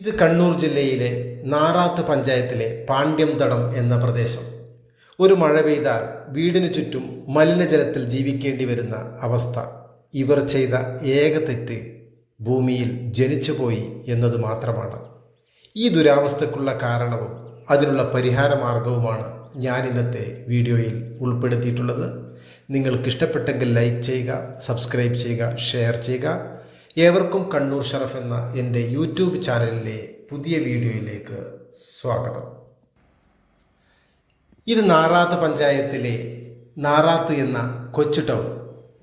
ഇത് കണ്ണൂർ ജില്ലയിലെ നാറാത്ത് പഞ്ചായത്തിലെ പാണ്ഡ്യം തടം എന്ന പ്രദേശം. ഒരു മഴ പെയ്താൽ വീടിനു ചുറ്റും മലിനജലത്തിൽ ജീവിക്കേണ്ടി വരുന്ന അവസ്ഥ. ഇവർ ചെയ്ത ഏക തെറ്റ് ഭൂമിയിൽ ജനിച്ചുപോയി എന്നത് മാത്രമാണ്. ഈ ദുരാവസ്ഥക്കുള്ള കാരണവും അതിനുള്ള പരിഹാര മാർഗവുമാണ് ഞാൻ ഇന്നത്തെ വീഡിയോയിൽ ഉൾപ്പെടുത്തിയിട്ടുള്ളത്. നിങ്ങൾക്ക് ഇഷ്ടപ്പെട്ടെങ്കിൽ ലൈക്ക് ചെയ്യുക സബ്സ്ക്രൈബ് ചെയ്യുക ഷെയർ ചെയ്യുക. ഏവർക്കും കണ്ണൂർ ഷറഫ് എന്ന എന്റെ യൂട്യൂബ് ചാനലിലെ പുതിയ വീഡിയോയിലേക്ക് സ്വാഗതം. ഇത് നാറാത്ത് പഞ്ചായത്തിലെ നാറാത്ത് എന്ന കൊച്ചു ടൗൺ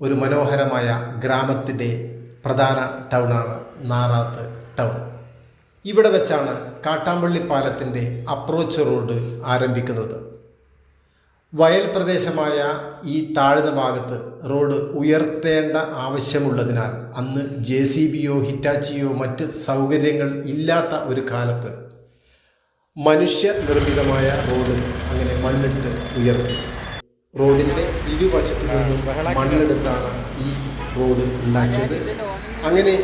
ഒരു മനോഹരമായ ഗ്രാമത്തിന്റെ പ്രധാന ടൗണാണ് നാറാത്ത് ടൗൺ. ഇവിടെ വെച്ചാണ് കാട്ടാമ്പള്ളി പാലത്തിന്റെ അപ്രോച്ച് റോഡ് ആരംഭിക്കുന്നത്. വയൽ പ്രദേശമായ ഈ താഴ്ന്ന ഭാഗത്ത് റോഡ് ഉയർത്തേണ്ട ആവശ്യമുള്ളതിനാൽ അന്ന് ജെ സി ബിയോ ഹിറ്റാച്ചിയോ മറ്റ് സൗകര്യങ്ങൾ ഇല്ലാത്ത ഒരു കാലത്ത് മനുഷ്യ നിർമ്മിതമായ റോഡ് അങ്ങനെ മണ്ണിട്ട് ഉയർത്തി. റോഡിന്റെ ഇരുവശത്തു നിന്നും മണ്ണെടുത്താണ് ഈ റോഡ് ഉണ്ടാക്കിയത്. അങ്ങനെ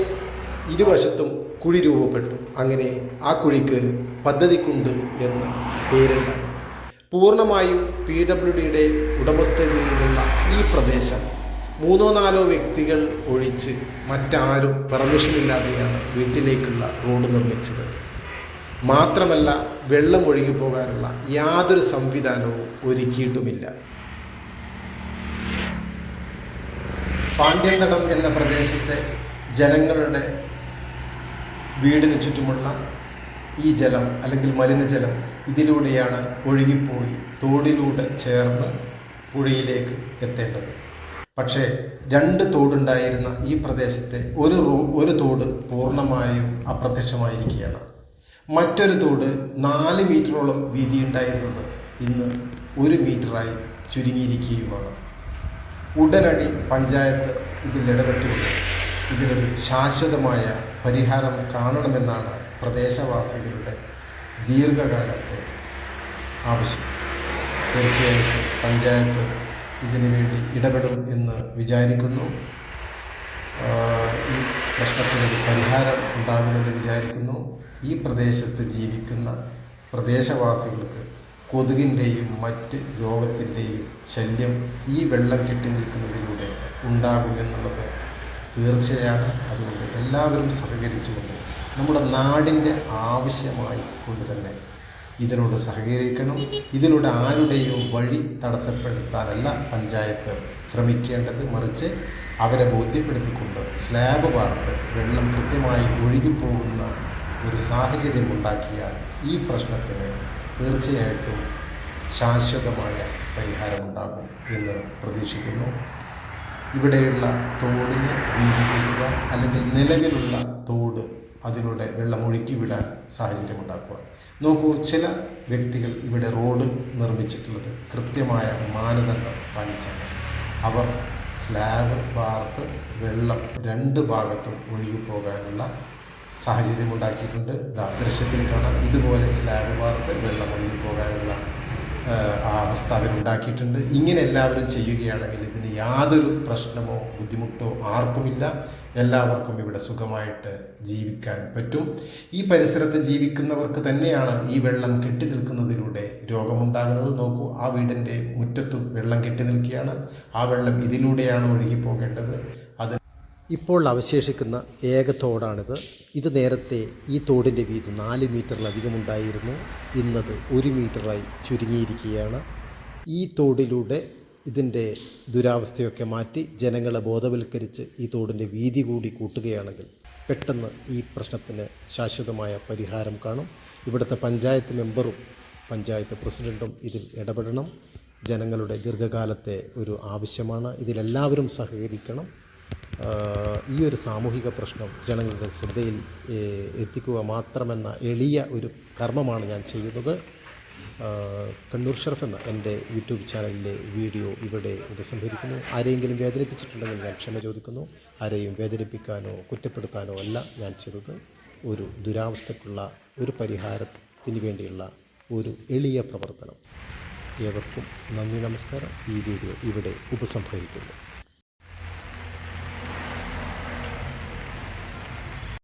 ഇരുവശത്തും കുഴി രൂപപ്പെട്ടു. അങ്ങനെ ആ കുഴിക്ക് പദ്ധതിക്കുണ്ട് എന്ന പേരുണ്ടായി. പൂർണമായും പി ഡബ്ല്യു ഡിയുടെ ഉടമസ്ഥതയിലുള്ള ഈ പ്രദേശം മൂന്നോ നാലോ വ്യക്തികൾ ഒഴിച്ച് മറ്റാരും പെർമിഷൻ ഇല്ലാതെയാണ് വീട്ടിലേക്കുള്ള റോഡ് നിർമ്മിച്ചത്. മാത്രമല്ല വെള്ളം ഒഴുകി പോകാനുള്ള യാതൊരു സംവിധാനവും ഒരുക്കിയിട്ടുമില്ല. പാണ്ഡ്യന്തടം എന്ന പ്രദേശത്തെ ജനങ്ങളുടെ വീടിന് ചുറ്റുമുള്ള ഈ ജലം അല്ലെങ്കിൽ മലിനജലം ഇതിലൂടെയാണ് ഒഴുകിപ്പോയി തോടിലൂടെ ചേർന്ന് പുഴയിലേക്ക് എത്തേണ്ടത്. പക്ഷേ രണ്ട് തോടുണ്ടായിരുന്ന ഈ പ്രദേശത്തെ ഒരു ഒരു തോട് പൂർണമായും അപ്രത്യക്ഷമായിരിക്കുകയാണ്. മറ്റൊരു തോട് നാല് മീറ്ററോളം വീതിയുണ്ടായിരുന്നത് ഇന്ന് ഒരു മീറ്ററായി ചുരുങ്ങിയിരിക്കുകയുമാണ്. ഉടനടി പഞ്ചായത്ത് ഇതിൽ ഇടപെട്ടുകൊണ്ട് ഇതിനൊരു ശാശ്വതമായ പരിഹാരം കാണണമെന്നാണ് പ്രദേശവാസികളുടെ ദീർഘകാലത്തെ ആവശ്യം. തീർച്ചയായിട്ടും പഞ്ചായത്ത് ഇതിനു വേണ്ടി ഇടപെടും എന്ന് വിചാരിക്കുന്നു. ഈ പ്രശ്നത്തിനൊരു പരിഹാരം ഉണ്ടാകുമെന്ന് വിചാരിക്കുന്നു. ഈ പ്രദേശത്ത് ജീവിക്കുന്ന പ്രദേശവാസികൾക്ക് കൊതുകിന്റെയും മറ്റ് രോഗത്തിന്റെയും ശല്യം ഈ വെള്ളം കെട്ടി നിൽക്കുന്നതിലൂടെ ഉണ്ടാകുമെന്നുള്ളത് തീർച്ചയാണ്. അതുകൊണ്ട് എല്ലാവരും സഹകരിച്ചുകൊണ്ട് നമ്മുടെ നാടിന്റെ ആവശ്യമായി കൊണ്ട് തന്നെ ഇതിനോട് സഹകരിക്കണം. ഇതിലൂടെ ആരുടെയും വഴി തടസ്സപ്പെടുത്താനല്ല പഞ്ചായത്ത് ശ്രമിക്കേണ്ടത്. മറിച്ച് അവരെ ബോധ്യപ്പെടുത്തിക്കൊണ്ട് സ്ലാബ് വാർത്ത് വെള്ളം കൃത്യമായി ഒഴുകിപ്പോകുന്ന ഒരു സാഹചര്യം ഉണ്ടാക്കിയാൽ ഈ പ്രശ്നത്തിന് തീർച്ചയായിട്ടും ശാശ്വതമായ പരിഹാരമുണ്ടാകും എന്ന് പ്രതീക്ഷിക്കുന്നു. ഇവിടെയുള്ള തോടിന് വീതി കൂട്ടുക അല്ലെങ്കിൽ നിലവിലുള്ള തോട് അതിലൂടെ വെള്ളം ഒഴുക്കി വിടാൻ സാഹചര്യം ഉണ്ടാക്കുക നോക്കൂ ചില വ്യക്തികൾ ഇവിടെ റോഡ് നിർമ്മിച്ചിട്ടുള്ളത് കൃത്യമായ മാനദണ്ഡം പാലിച്ചാണ്. അവർ സ്ലാബ് ഭാഗത്ത് വെള്ളം രണ്ട് ഭാഗത്തും ഒഴുകി പോകാനുള്ള സാഹചര്യം ഉണ്ടാക്കിയിട്ടുണ്ട്. ദൃശ്യത്തിൽ കാണാം. ഇതുപോലെ സ്ലാബ് ഭാഗത്ത് വെള്ളം ഒഴുകി പോകാനുള്ള ആ അവസ്ഥ അവരുണ്ടാക്കിയിട്ടുണ്ട്. ഇങ്ങനെ എല്ലാവരും ചെയ്യുകയാണെങ്കിൽ ഇതിന് യാതൊരു പ്രശ്നമോ ബുദ്ധിമുട്ടോ ആർക്കുമില്ല. എല്ലാവർക്കും ഇവിടെ സുഖമായിട്ട് ജീവിക്കാൻ പറ്റും. ഈ പരിസരത്ത് ജീവിക്കുന്നവർക്ക് തന്നെയാണ് ഈ വെള്ളം കെട്ടി നിൽക്കുന്നതിലൂടെ രോഗമുണ്ടാകുന്നത്. നോക്കൂ ആ വീടിന്റെ മുറ്റത്തും വെള്ളം കെട്ടി നിൽക്കുകയാണ് ആ വെള്ളം ഇതിലൂടെയാണ് ഒഴുകി പോകേണ്ടത് അത് ഇപ്പോൾ അവശേഷിക്കുന്ന ഏക തോടാണിത്. ഇത് നേരത്തെ ഈ തോടിന്റെ വീതി നാല് മീറ്ററിലധികം ഉണ്ടായിരുന്നു. ഇന്നത് ഒരു മീറ്ററായി ചുരുങ്ങിയിരിക്കുകയാണ്. ഈ തോടിലൂടെ ഇതിന്റെ ദുരാവസ്ഥയൊക്കെ മാറ്റി ജനങ്ങളെ ബോധവൽക്കരിച്ച് ഈ തോടിന്റെ വീതി കൂടി കൂട്ടുകയാണെങ്കിൽ പെട്ടെന്ന് ഈ പ്രശ്നത്തിന് ശാശ്വതമായ പരിഹാരം കാണും. ഇവിടുത്തെ പഞ്ചായത്ത് മെമ്പറും പഞ്ചായത്ത് പ്രസിഡന്റും ഇതിൽ ഇടപെടണം. ജനങ്ങളുടെ ദീർഘകാലത്തെ ഒരു ആവശ്യമാണ്. ഇതിലെല്ലാവരും സഹകരിക്കണം. ഈ ഒരു സാമൂഹിക പ്രശ്നം ജനങ്ങളുടെ ശ്രദ്ധയിൽ എത്തിക്കുക മാത്രമെന്ന എളിയ ഒരു കർമ്മമാണ് ഞാൻ ചെയ്യുന്നത്. കണ്ണൂർ ഷറഫ് എന്ന എന്റെ യൂട്യൂബ് ചാനലിലെ വീഡിയോ ഇവിടെ ഉപസംഹരിക്കുന്നു ആരെയെങ്കിലും വേദനിപ്പിച്ചിട്ടുണ്ടെങ്കിൽ ഞാൻ ക്ഷമ ചോദിക്കുന്നു. ആരെയും വേദനിപ്പിക്കാനോ കുറ്റപ്പെടുത്താനോ അല്ല ഞാൻ ചെയ്തത്. ഒരു ദുരാവസ്ഥക്കുള്ള ഒരു പരിഹാരത്തിന് വേണ്ടിയുള്ള ഒരു എളിയ പ്രവർത്തനം. ഏവർക്കും നന്ദി നമസ്കാരം. ഈ വീഡിയോ ഇവിടെ ഉപസംഹരിക്കുന്നു.